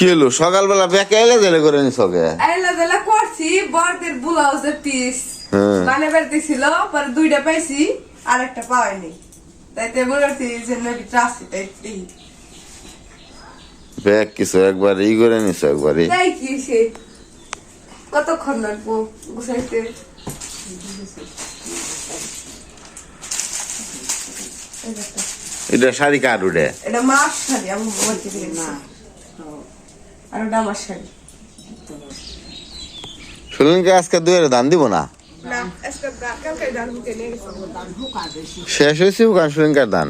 কি হলো? সকালবেলা ব্যাকে এলে জেলে করে নিস ওকে? এলা জেলা করছি বড়দের ব্লাউজের পিস হ্যাঁ। মানে বেড়তে ছিল পরে দুইটা পাইছি আর একটা পাইনি তাই তে মনে করছি যে নবী ট্রাসি তাই ব্যাগ কিছু একবার ই করে নিস একবারই। তাই কি সে? কতক্ষণ লাগবো গুছাইতে? এটা শাড়ি কার উঠে? এটা মাছ শাড়ি আমি বলতে না। আর ওটা আমার শাড়ি সুলিনকে আজকে দুয়ের দান দিব না? শেষ হয়েছে ওখান সুলিনকার দান?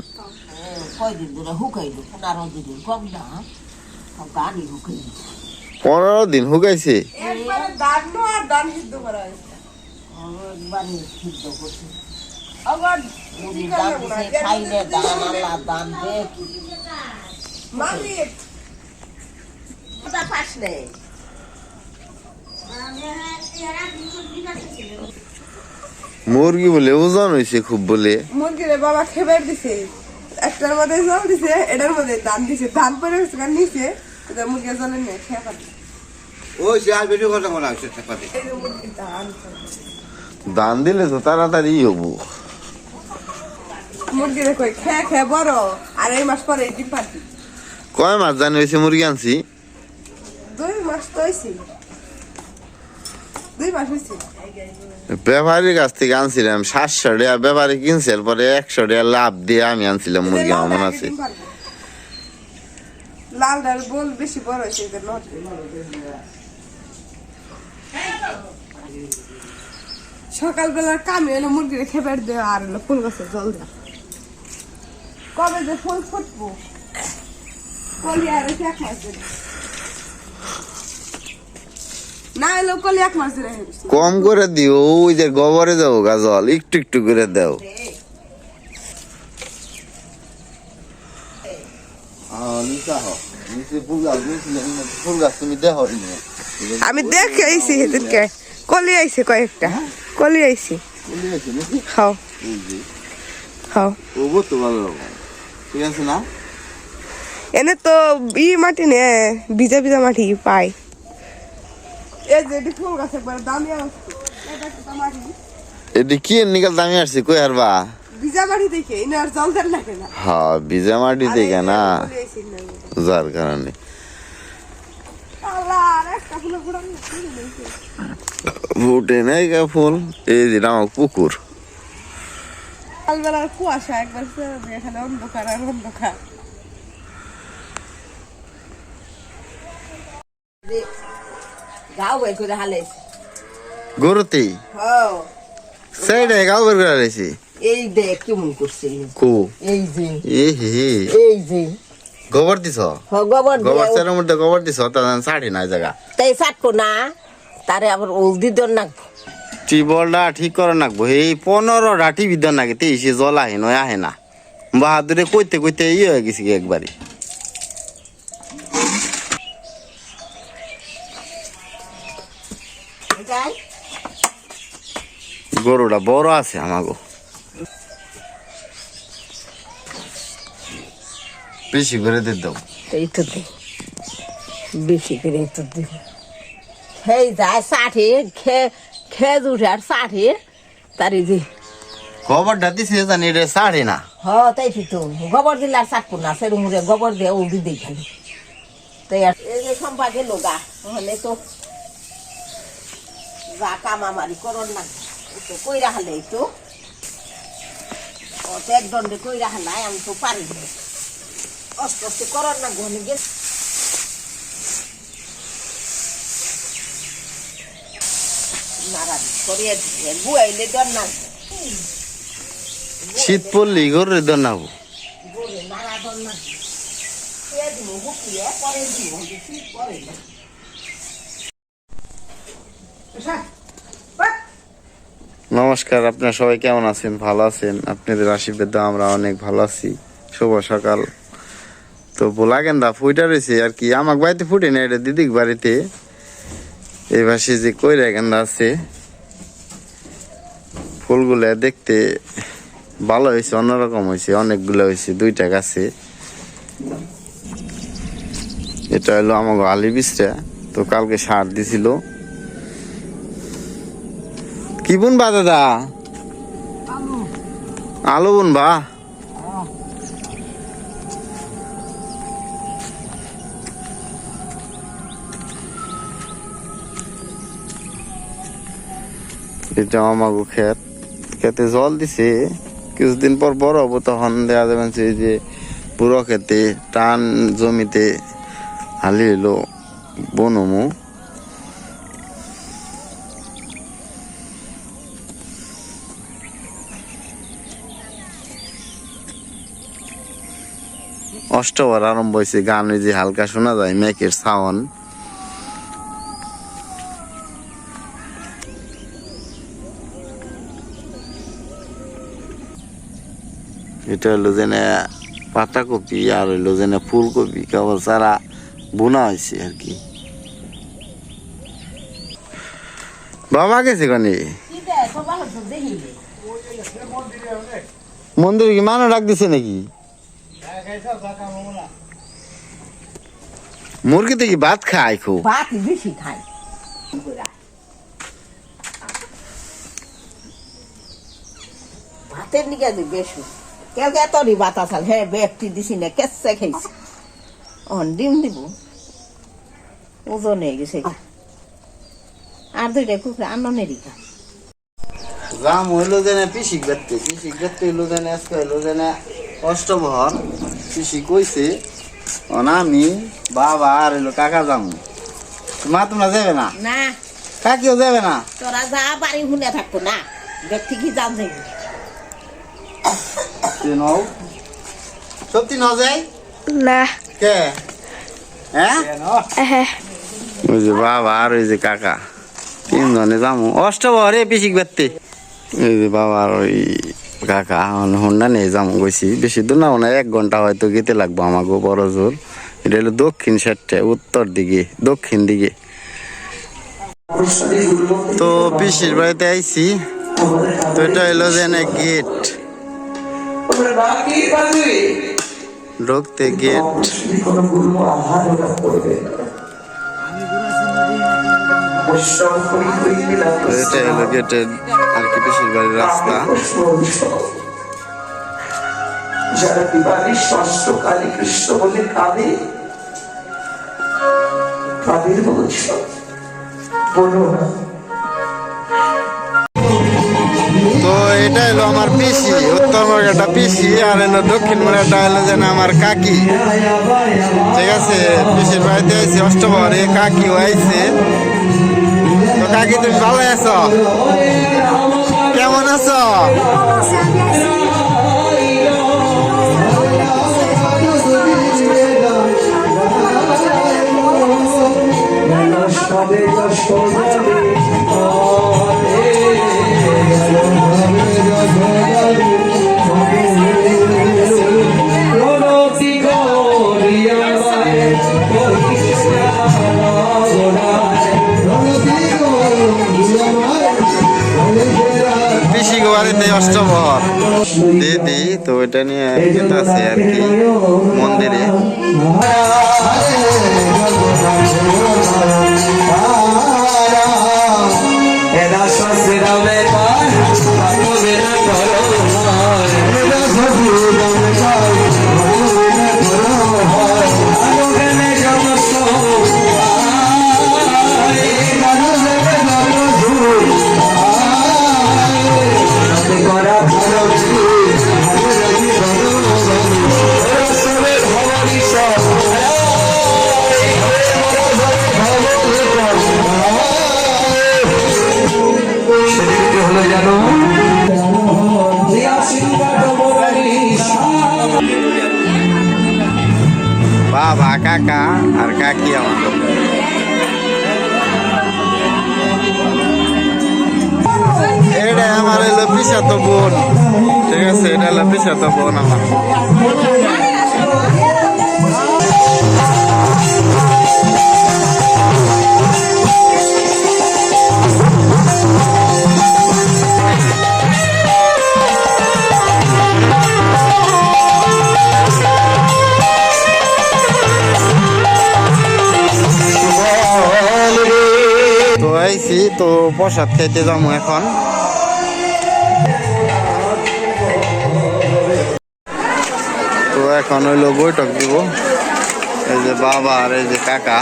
পনেরো দিন হুকাইছে। একবারে দান নো আর দান সিদ্ধ করা হয়েছে একবারে সিদ্ধ করছে আবার মুড়ি দান দিছে খাইলে দান আল্লাহ দান দে মামি ওটা পাস নেই মুরগি বলে ওজন হয়েছে খুব বলে। মুরগিরে বাবা খেবার দিছে। একটার মধ্যে জল দিছে এটার মধ্যে ধান দিছে। ধান পরে নিচে এটা মুরগির জলে নিয়ে খেয়ে পাবে ওই সে আর ভিডিও কথা বলা হচ্ছে ধান দান দিলে তো তাড়াতাড়ি হব। মুরগিরে কই খেয়ে খেয়ে বড়। আর এই মাস পরে ডিম পাতি কয় মাস জানি হয়েছে মুরগি আনছি? মাস তো হয়েছে ব্যাপারীর কাছ থেকে আনছিলাম সাতশো টাকা ব্যাপারী কিনছে পরে একশো টাকা লাভ দিয়ে আমি আনছিলাম মুরগি আমার মনে আছে। লাল ডাল বল বেশি বড় হয়েছে সকালবেলার কামে এলো মুরগিরে খেবার দেওয়া আর এলো ফুল গাছের জল দেওয়া। কবে যে ফুল ফুটবো কলি আর এক মাস ধরে না এলো কলি এক মাস ধরে হেঁটেছে। কম করে দিও ওই যে গোবরে দেবো গাজল একটু একটু করে দাও। আমি দেখে আইছি সেদিনকে। কলি আইছে কয়েকটা। কলি আইছি। খাও খাও তো ভালো ঠিক আছে না? এনে তো ই মাটি নে ভিজা ভিজা মাটি পাই এই যে এটি কি নিকাল দামি আসছে? কই দেখে লাগে না। হ্যাঁ দেখে না। যার কারণে। নেই। ফুটে নাই গা ফুল? এই যে আমার পুকুর সকালবেলার কুয়াশা একবার এখানে অন্ধকার আর অন্ধকার। গাও বের করে হালাইছে। গরুতেই হ্যাঁ সেইটা গাও বের করে আলাইছি এই দেখ কেমন করছে কো? এই যে। এ হে এই যে। গোবর দিছ? হ, গোবর গোবর দিয়ে মধ্যে গোবর দিছ? তা সাড়ি নাই জায়গা। তাই সাটকো না। তারে আবার ওলদি দর না। টিবলটা ঠিক করে নাকবো এই পনেরোটা টিভি দেন নাকি তেইশে জল আহে নয় আহে না। বাহাদুরে কইতে কইতে ইয়ে হয়ে গেছি একবারে গরুটা বড় আছে আমাগো। বেশি করে দিয়ে দাও। এই তো দে। বেশি করে তো দে। খেয়ে যায় ষাটে খে খেয়ে উঠে আর ষাটে তার যে গোবরটা দিছে জানি এটা সাড়ে না। হ তাই তো গোবর দিলে আর চাটবো না সেরু মুড়ে গোবর দিয়ে উল্টি দিই খালি। তাই আর এই যে সম্পা গেল গা হলে তো যা কামামারি করন না তো কইরা হালে এই তো ও তো এক দণ্ডে কইরা হালাই আমি তো পারি অস্তে অস্তে করন না ঘনে না। শীত পড়লি গরুর দর নাবো গরে নারা দর না। এ দিব হুকিয়ে পরে দিব শীত পরে না। নমস্কার, আপনারা সবাই কেমন আছেন? ভালো আছেন? আপনাদের আশীর্বাদ আমরা অনেক ভালো আছি। শুভ সকাল। তো বোলা গেন্দা ফুইটা রয়েছে আর কি। আমার বাড়িতে ফুটে না, এটা দিদিক বাড়িতে। এই পাশে যে কইরা গেন্দা আছে, ফুলগুলো দেখতে ভালো হয়েছে, অন্যরকম হয়েছে, অনেকগুলো হয়েছে, দুইটা গাছে। এটা হলো আমাকে আলি বিচরা তো কালকে সার দিছিল। কি বুনবা দাদা? আলু বুনবা এটা আমাকে ক্ষেত। খেতে জল দিছে। কিছুদিন পর বড় হব, তখন দেওয়া যাবে যে পুরো খেতে টান জমিতে হালি এলো বনমু। অষ্টবার আরম্ভ হয়েছে, গান ওই যে হালকা শোনা যায় মেকের সাউন্ড এটা হলো যেন পাতাকপি আর হইল যেন ফুলকপি, কেবল সারা বোনা হয়েছে আর কি। বাবা গেছে কানে? মন্দিরে কি? মানুষ ডাক দিছে নাকি? মুরগিতে কি ভাত খায় খুব? ভাত বেশি খাই ভাতের নিকে বেশি। কেউ কে তরি ভাত আসাল? হ্যাঁ ব্যক্তি দিছি না কেসে খাইছি অন ডিম দিব। ওজন হয়ে গেছে। আর দুইটা কুকুরে আননেরই খা রাম হইল যেন পিসিক বেতে পিসিক বেতে হইল যেন আজকে হইল যেন অষ্টবহর পিসি কইছে আমি বাবা আর হইল কাকা যাম। মা তোমরা যাবে না? না। কাকিও যাবে না? তোরা যা বাড়ি শুনে থাকতো না ব্যক্তি কি জান যাইবি। তুই নও। সত্যি ন যাই? না। কে? হ্যাঁ? ওই যে বাবা আর ওই যে কাকা। তিনজনে যামু। অষ্টবহরে পিসিক বেতে এই যে বাবা আর ওই কাকা হন্ডা নিয়ে যামু গেছি বেশি দূর না, মনে এক ঘণ্টা হয়তো গেতে লাগবো আমাকে বড় জোর। এটা হলো দক্ষিণ সাইডটা, উত্তর দিকে, দক্ষিণ দিকে। তো পিসির বাড়িতে আইছি। তো এটা হলো যে গেট ঢুকতে গেট এটা হলো গেটের আর পিসির বাড়ির রাস্তা। যারা ষষ্ঠ কালী কৃষ্ণ বলে কাঁদে তাদের বলছ বলো না। তো এটা হলো আমার পিসি উত্তর একটা পিসি আর হলো দক্ষিণ মার্গাটা হলো যেন আমার কাকি। ঠিক আছে পিসির বাড়িতে আইছি অষ্টবরে কাকিও আইছে। তো কাকি তুমি ভালো আছো? আছো পিসি এত বোন। ঠিক আছে এটা লাপিস এত বোন আমার। তো প্রসাদ খাইতে যাব এখন। এখন হইল বৈঠক দিব। এই যে বাবা আর এই যে কাকা।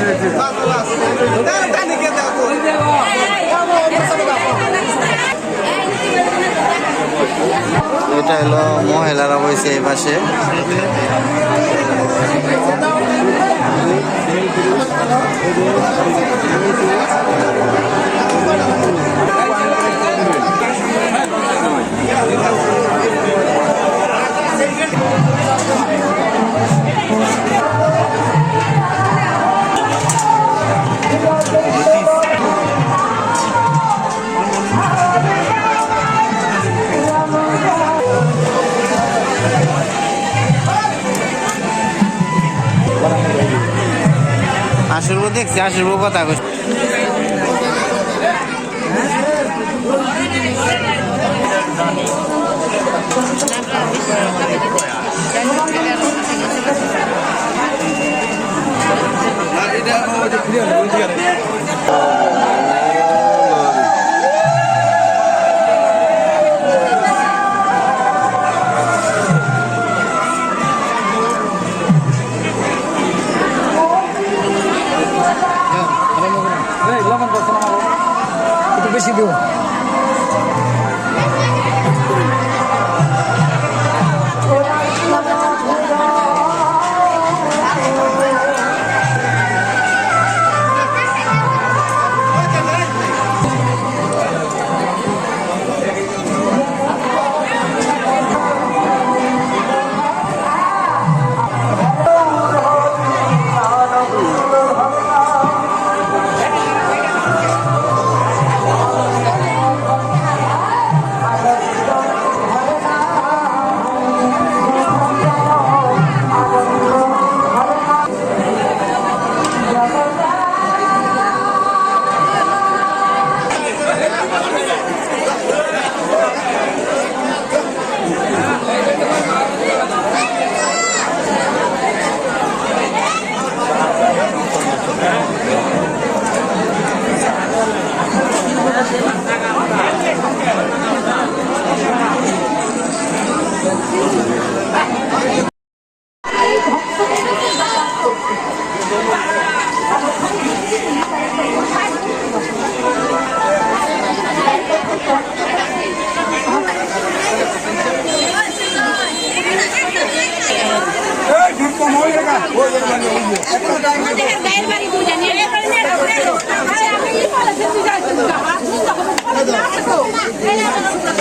এটা হলো মহিলারা বইছে এই পাশে। আসল দেখছি আসল কথা কইছে।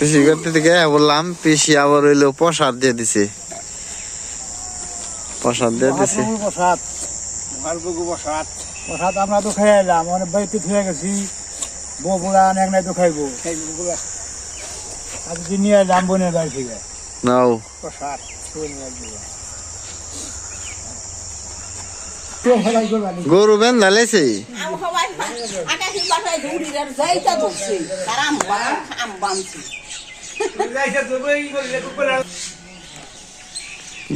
পিসি করতে থেকে বললাম পিসি আবার হইল প্রসাদ দিয়ে দিছে। প্রসাদ দিয়ে দিছে। প্রসাদ প্রসাদ। প্রসাদ আমরা তো খেয়ে এলাম অনেক বাড়িতে থুয়ে গেছি। বউ বুড়া অনেক নাই তো খাইবো। আজকে নিয়ে এলাম বোনের বাড়ি থেকে। নাও। প্রসাদ। গরু আবহাওয়ায় বাসায় ধরছে। তার আম বান আম বানছে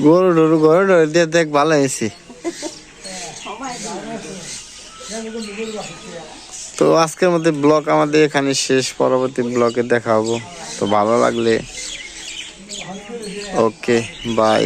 গরু ডরু গরু ডরু দিয়ে দেখ ভালো হয়েছি। তো আজকের মধ্যে ব্লক আমাদের এখানে শেষ, পরবর্তী ব্লকে দেখাবো তো ভালো লাগলে ওকে বাই